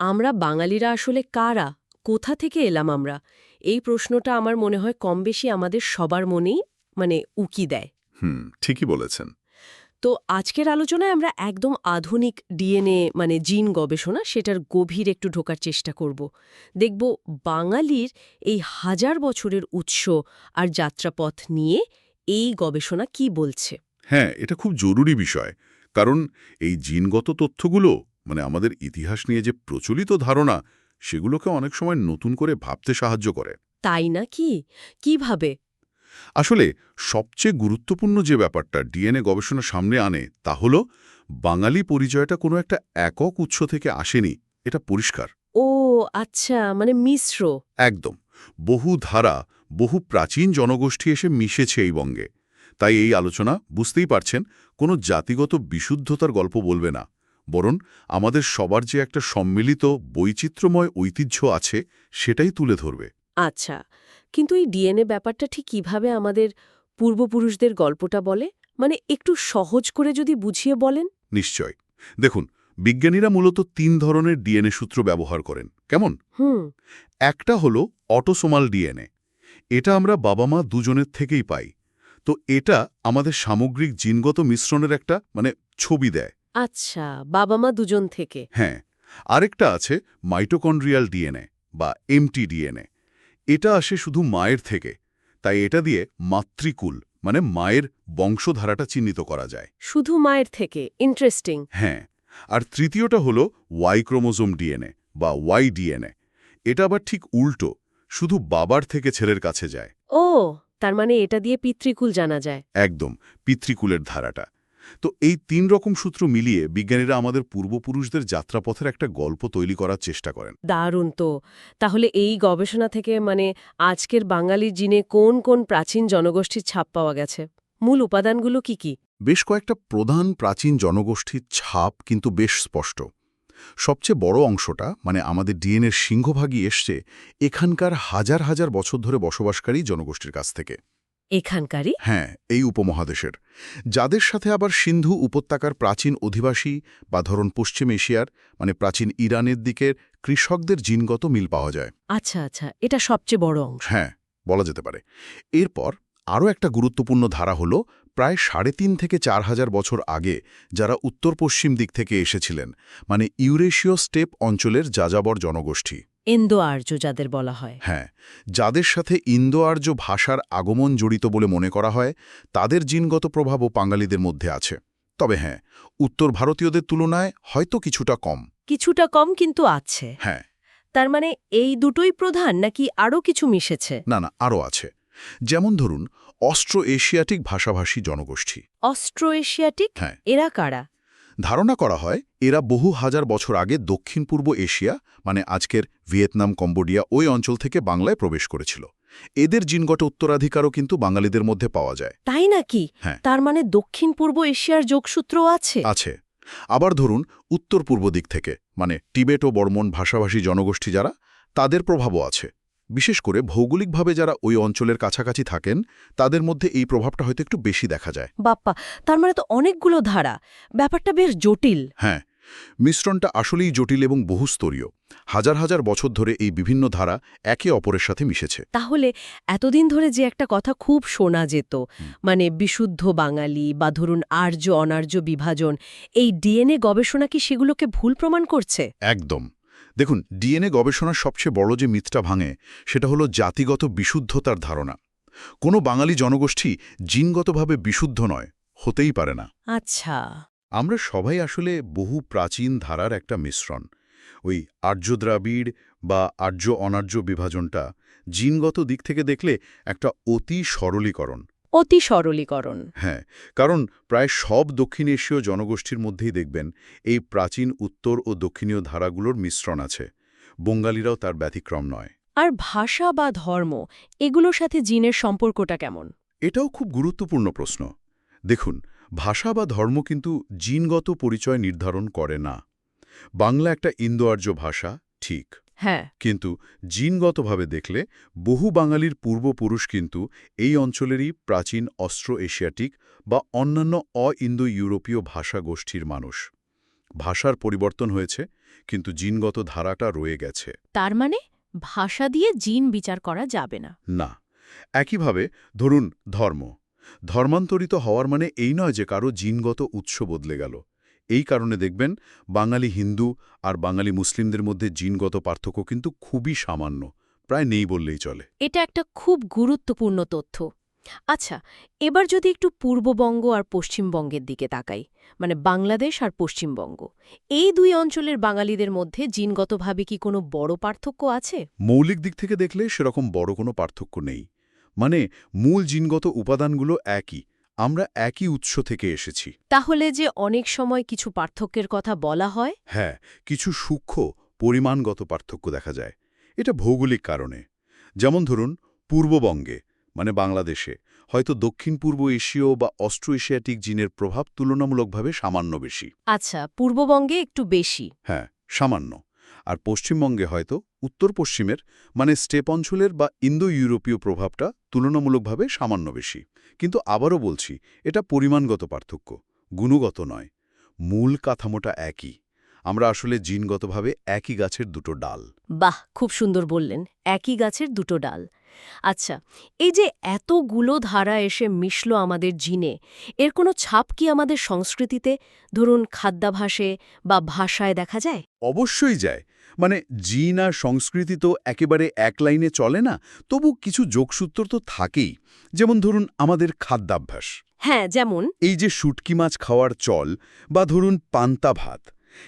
আমরা বাঙালিরা আসলে কারা? কোথা থেকে এলাম আমরা? এই প্রশ্নটা আমার মনে হয় কম বেশি আমাদের সবার মনেই মানে উকি দেয়। হুম ঠিকই বলেছেন। তো আজকের আলোচনায় আমরা একদম আধুনিক ডিএনএ মানে জিন গবেষণা সেটার গভীর একটু ঢোকার চেষ্টা করব। দেখব বাঙালির এই হাজার বছরের উৎস আর যাত্রাপথ নিয়ে এই গবেষণা কি বলছে। হ্যাঁ এটা খুব জরুরি বিষয় কারণ এই জিনগত তথ্যগুলো মানে আমাদের ইতিহাস নিয়ে যে প্রচলিত ধারণা সেগুলোকে অনেক সময় নতুন করে ভাবতে সাহায্য করে। তাই না কি কীভাবে? আসলে সবচেয়ে গুরুত্বপূর্ণ যে ব্যাপারটা ডিএনএ গবেষণা সামনে আনে তা হল বাঙালি পরিচয়টা কোনো একটা একক উৎস থেকে আসেনি এটা পরিষ্কার। ও আচ্ছা মানে মিশ্র। একদম। বহু ধারা বহু প্রাচীন জনগোষ্ঠী এসে মিশেছে এই বঙ্গে। তাই এই আলোচনা বুঝতেই পারছেন কোনো জাতিগত বিশুদ্ধতার গল্প বলবে না। বরং আমাদের সবার যে একটা সম্মিলিত বৈচিত্র্যময় ঐতিহ্য আছে সেটাই তুলে ধরবে। আচ্ছা কিন্তু এই ডিএনএ ব্যাপারটা ঠিক কীভাবে আমাদের পূর্বপুরুষদের গল্পটা বলে? মানে একটু সহজ করে যদি বুঝিয়ে বলেন। নিশ্চয়। দেখুন বিজ্ঞানীরা মূলত তিন ধরনের ডিএনএ সূত্র ব্যবহার করেন। কেমন? হুম। একটা হলো অটোসোমাল ডিএনএ। এটা আমরা বাবা মা দুজনের থেকেই পাই। তো এটা আমাদের সামগ্রিক জিনগত মিশ্রণের একটা মানে ছবি দেয়। আচ্ছা বাবা মা দুজন থেকে। হ্যাঁ আরেকটা আছে মাইটোকন্ড্রিয়াল ডিএনএ বা এমটি ডিএনএ এটা আসে শুধু মায়ের থেকে তাই এটা দিয়ে মাতৃকুল মানে মায়ের বংশধারাটা চিহ্নিত করা যায়। শুধু মায়ের থেকে ইন্টারেস্টিং হ্যাঁ আর তৃতীয়টা হলো ওয়াই ক্রোমোজোম ডিএনএ বা ওয়াই ডিএনএ। এটা আবার ঠিক উল্টো শুধু বাবার থেকে ছেলের কাছে যায়। ও তার মানে এটা দিয়ে পিতৃকুল জানা যায়। একদম পিতৃকুলের ধারাটা। তো এই তিন রকম সূত্র মিলিয়ে বিজ্ঞানীরা আমাদের পূর্বপুরুষদের যাত্রাপথের একটা গল্প তৈরি করার চেষ্টা করেন। দারুণ তো। তাহলে এই গবেষণা থেকে মানে আজকের বাঙালির জিনে কোন কোন প্রাচীন জনগোষ্ঠীর ছাপ পাওয়া গেছে? মূল উপাদানগুলো কি কি? বেশ কয়েকটা প্রধান প্রাচীন জনগোষ্ঠীর ছাপ কিন্তু বেশ স্পষ্ট। সবচেয়ে বড় অংশটা মানে আমাদের ডিএনএর সিংহভাগই এসছে এখানকার হাজার হাজার বছর ধরে বসবাসকারী জনগোষ্ঠীর কাছ থেকে। এখানকারই? হ্যাঁ এই উপমহাদেশের। যাদের সাথে আবার সিন্ধু উপত্যকার প্রাচীন অধিবাসী বা ধরুন পশ্চিম এশিয়ার মানে প্রাচীন ইরানের দিকের কৃষকদের জিনগত মিল পাওয়া যায়। আচ্ছা আচ্ছা এটা সবচেয়ে বড় অংশ। হ্যাঁ বলা যেতে পারে। এরপর আরও একটা গুরুত্বপূর্ণ ধারা হল প্রায় সাড়ে তিন থেকে চার হাজার বছর আগে যারা উত্তর পশ্চিম দিক থেকে এসেছিলেন মানে ইউরেশীয় স্টেপ অঞ্চলের যাযাবর জনগোষ্ঠী। এন্দো আর্য যাদের বলা হয়। হ্যাঁ যাদের সাথে ইন্দো আর্য ভাষার আগমন জড়িত বলে মনে করা হয় তাদের জিনগত প্রভাবও বাঙালিদের মধ্যে আছে। তবে হ্যাঁ উত্তর ভারতীয়দের তুলনায় হয়তো কিছুটা কম। কিছুটা কম কিন্তু আছে। হ্যাঁ। তার মানে এই দুটোই প্রধান নাকি আরও কিছু মিশেছে? না না আরও আছে। যেমন ধরুন অস্ট্রো এশিয়াটিক ভাষাভাষী জনগোষ্ঠী। অস্ট্রো এশিয়াটিক হ্যাঁ। এরা কারা? ধারণা করা হয় এরা বহু হাজার বছর আগে দক্ষিণ পূর্ব এশিয়া মানে আজকের ভিয়েতনাম কম্বোডিয়া ওই অঞ্চল থেকে বাংলায় প্রবেশ করেছিল। এদের জিনগত উত্তরাধিকারও কিন্তু বাঙালিদের মধ্যে পাওয়া যায়। তাই নাকি? হ্যাঁ। তার মানে দক্ষিণ পূর্ব এশিয়ার যোগসূত্র আছে? আছে। আবার ধরুন উত্তর পূর্ব দিক থেকে মানে টিবেট ও বর্মন ভাষাভাষী জনগোষ্ঠী যারা তাদের প্রভাবও আছে। বিশেষ করে ভৌগোলিকভাবে যারা ওই অঞ্চলের কাছাকাছি থাকেন তাদের মধ্যে এই প্রভাবটা হয়তো একটু বেশি দেখা যায়। বাপ্পা তার মানে তো অনেকগুলো ধারা। ব্যাপারটা বেশ জটিল। হ্যাঁ মিশ্রণটা আসলেই জটিল এবং বহুস্তরীয়। হাজার হাজার বছর ধরে এই বিভিন্ন ধারা একে অপরের সাথে মিশেছে। তাহলে এতদিন ধরে যে একটা কথা খুব শোনা যেত মানে বিশুদ্ধ বাঙালি বা ধরুন আর্য অনার্য বিভাজন এই ডিএনএ গবেষণা কি সেগুলোকে ভুল প্রমাণ করছে? একদম। দেখুন ডিএনএ গবেষণার সবচেয়ে বড় যে মিথটা ভাঙে সেটা হলো জাতিগত বিশুদ্ধতার ধারণা। কোনো বাঙালি জনগোষ্ঠী জিনগতভাবে বিশুদ্ধ নয় হতেই পারে না। আচ্ছা। আমরা সবাই আসলে বহু প্রাচীন ধারার একটা মিশ্রণ। ওই আর্য দ্রাবিড় বা আর্য অনার্য বিভাজনটা জিনগত দিক থেকে দেখলে একটা অতি সরলীকরণ। অতি সরলীকরণ। হ্যাঁ কারণ প্রায় সব দক্ষিণ এশীয় জনগোষ্ঠীর মধ্যেই দেখবেন এই প্রাচীন উত্তর ও দক্ষিণীয় ধারাগুলোর মিশ্রণ আছে। বঙ্গালীরাও তার ব্যতিক্রম নয়। আর ভাষা বা ধর্ম এগুলোর সাথে জিনের সম্পর্কটা কেমন? এটাও খুব গুরুত্বপূর্ণ প্রশ্ন। দেখুন ভাষা বা ধর্ম কিন্তু জিনগত পরিচয় নির্ধারণ করে না। বাংলা একটা ইন্দো আর্য ভাষা ঠিক। হ্যাঁ। কিন্তু জিনগতভাবে দেখলে বহু বাঙালির পূর্বপুরুষ কিন্তু এই অঞ্চলেরই প্রাচীন অস্ট্রো এশিয়াটিক বা অন্যান্য অ ইন্দো ইউরোপীয় ভাষা গোষ্ঠীর মানুষ। ভাষার পরিবর্তন হয়েছে কিন্তু জিনগত ধারাটা রয়ে গেছে। তার মানে ভাষা দিয়ে জিন বিচার করা যাবে না। না একইভাবে ধরুন ধর্ম। ধর্মান্তরিত হওয়ার মানে এই নয় যে কারও জিনগত উৎস বদলে গেল। এই কারণে দেখবেন বাঙালি হিন্দু আর বাঙালি মুসলিমদের মধ্যে জিনগত পার্থক্য কিন্তু খুবই সামান্য প্রায় নেই বললেই চলে। এটা একটা খুব গুরুত্বপূর্ণ তথ্য। আচ্ছা এবার যদি একটু পূর্ববঙ্গ আর পশ্চিমবঙ্গের দিকে তাকাই মানে বাংলাদেশ আর পশ্চিমবঙ্গ এই দুই অঞ্চলের বাঙালিদের মধ্যে জিনগতভাবে কি কোনো বড় পার্থক্য আছে? মৌলিক দিক থেকে দেখলে সেরকম বড় কোনো পার্থক্য নেই। মানে মূল জিনগত উপাদানগুলো একই আমরা একই উৎস থেকে এসেছি। তাহলে যে অনেক সময় কিছু পার্থক্যের কথা বলা হয়? হ্যাঁ কিছু সূক্ষ্ম পরিমাণগত পার্থক্য দেখা যায়। এটা ভৌগোলিক কারণে। যেমন ধরুন পূর্ববঙ্গে মানে বাংলাদেশে হয়তো দক্ষিণ পূর্ব এশীয় বা অস্ট্রো এশিয়াটিক জিনের প্রভাব তুলনামূলকভাবে সামান্য বেশি। আচ্ছা পূর্ববঙ্গে একটু বেশি। হ্যাঁ সামান্য। আর পশ্চিমবঙ্গে হয়তো উত্তর পশ্চিমের মানে স্টেপ অঞ্চলের বা ইন্দো ইউরোপীয় প্রভাবটা তুলনামূলকভাবে সামান্য বেশি। কিন্তু আবারও বলছি, এটা পরিমাণগত পার্থক্য, গুণগত নয়। মূল কাঠামোটা একই। আমরা আসলে জিনগতভাবে একই গাছের দুটো ডাল। বাহ! খুব সুন্দর বললেন, একই গাছের দুটো ডাল। আচ্ছা এই যে এতগুলো ধারা এসে মিশল আমাদের জিনে এর কোনো ছাপ কি আমাদের সংস্কৃতিতে? ধরুন খাদ্যাভাসে বা ভাষায় দেখা যায়? অবশ্যই যায়। মানে জিন আর সংস্কৃতি তো একেবারে এক লাইনে চলে না তবু কিছু যোগসূত্র তো থাকেই। যেমন ধরুন আমাদের খাদ্যাভ্যাস। হ্যাঁ যেমন? এই যে শুটকি মাছ খাওয়ার চল বা ধরুন পান্তা ভাত।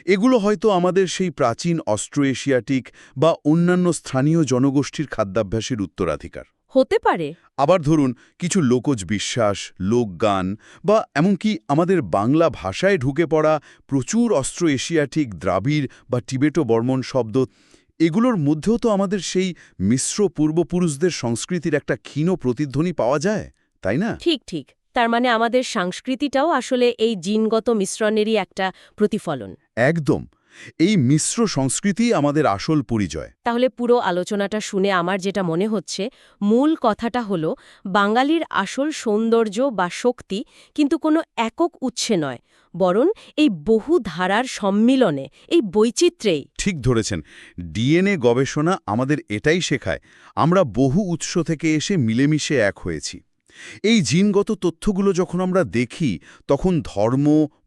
এগুলো হয়তো আমাদের সেই প্রাচীন অস্ট্রো এশিয়াটিক বা অন্যান্য স্থানীয় জনগোষ্ঠীর খাদ্যাভ্যাসের উত্তরাধিকার। হতে পারে। আবার ধরুন কিছু লোকজ বিশ্বাস লোকগান বা এমনকি আমাদের বাংলা ভাষায় ঢুকে পড়া প্রচুর অস্ট্রো এশিয়াটিক দ্রাবিড় বা টিবেটো বর্মন শব্দ এগুলোর মধ্যেও তো আমাদের সেই মিশ্র পূর্বপুরুষদের সংস্কৃতির একটা ক্ষীণ প্রতিধ্বনি পাওয়া যায় তাই না? ঠিক ঠিক। তার মানে আমাদের সংস্কৃতিটাও আসলে এই জিনগত মিশ্রণেরই একটা প্রতিফলন। একদম। এই মিশ্র সংস্কৃতি আমাদের আসল পরিচয়। তাহলে পুরো আলোচনাটা শুনে আমার যেটা মনে হচ্ছে মূল কথাটা হলো বাঙালির আসল সৌন্দর্য বা শক্তি কিন্তু কোনো একক উৎসে নয় বরং এই বহু ধারার সম্মিলনে এই বৈচিত্র্যেই। ঠিক ধরেছেন। ডিএনএ গবেষণা আমাদের এটাই শেখায় আমরা বহু উৎস থেকে এসে মিলেমিশে এক হয়েছি। এই জিনগত তথ্যগুলো যখন আমরা দেখি তখন ধর্ম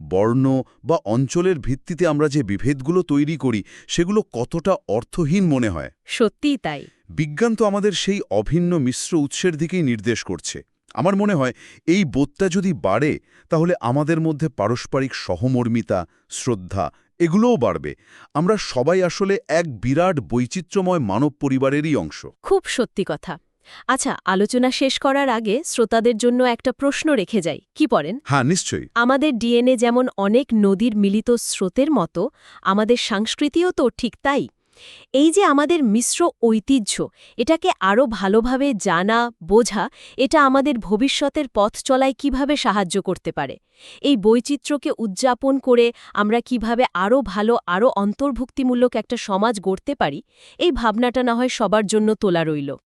বর্ণ বা অঞ্চলের ভিত্তিতে আমরা যে বিভেদগুলো তৈরি করি সেগুলো কতটা অর্থহীন মনে হয়? সত্যিই তাই। বিজ্ঞান তো আমাদের সেই অভিন্ন মিশ্র উৎসের দিকেই নির্দেশ করছে। আমার মনে হয় এই বোধটা যদি বাড়ে তাহলে আমাদের মধ্যে পারস্পরিক সহমর্মিতা শ্রদ্ধা এগুলোও বাড়বে। আমরা সবাই আসলে এক বিরাট বৈচিত্র্যময় মানব পরিবারেরই অংশ। খুব সত্যি কথা। আচ্ছা আলোচনা শেষ করার আগে শ্রোতাদের জন্য একটা প্রশ্ন রেখে যাই। কি পড়েন? হ্যাঁ নিশ্চয়ই। আমাদের ডিএনএ যেমন অনেক নদীর মিলিত স্রোতের মতো আমাদের সংস্কৃতিও তো ঠিক তাই। এই যে আমাদের মিশ্র ঐতিহ্য এটাকে আরও ভালোভাবে জানা বোঝা এটা আমাদের ভবিষ্যতের পথ চলায় কীভাবে সাহায্য করতে পারে? এই বৈচিত্র্যকে উদযাপন করে আমরা কীভাবে আরও ভালো আরও অন্তর্ভুক্তিমূলক একটা সমাজ গড়তে পারি এই ভাবনাটা না হয় সবার জন্য তোলা রইল।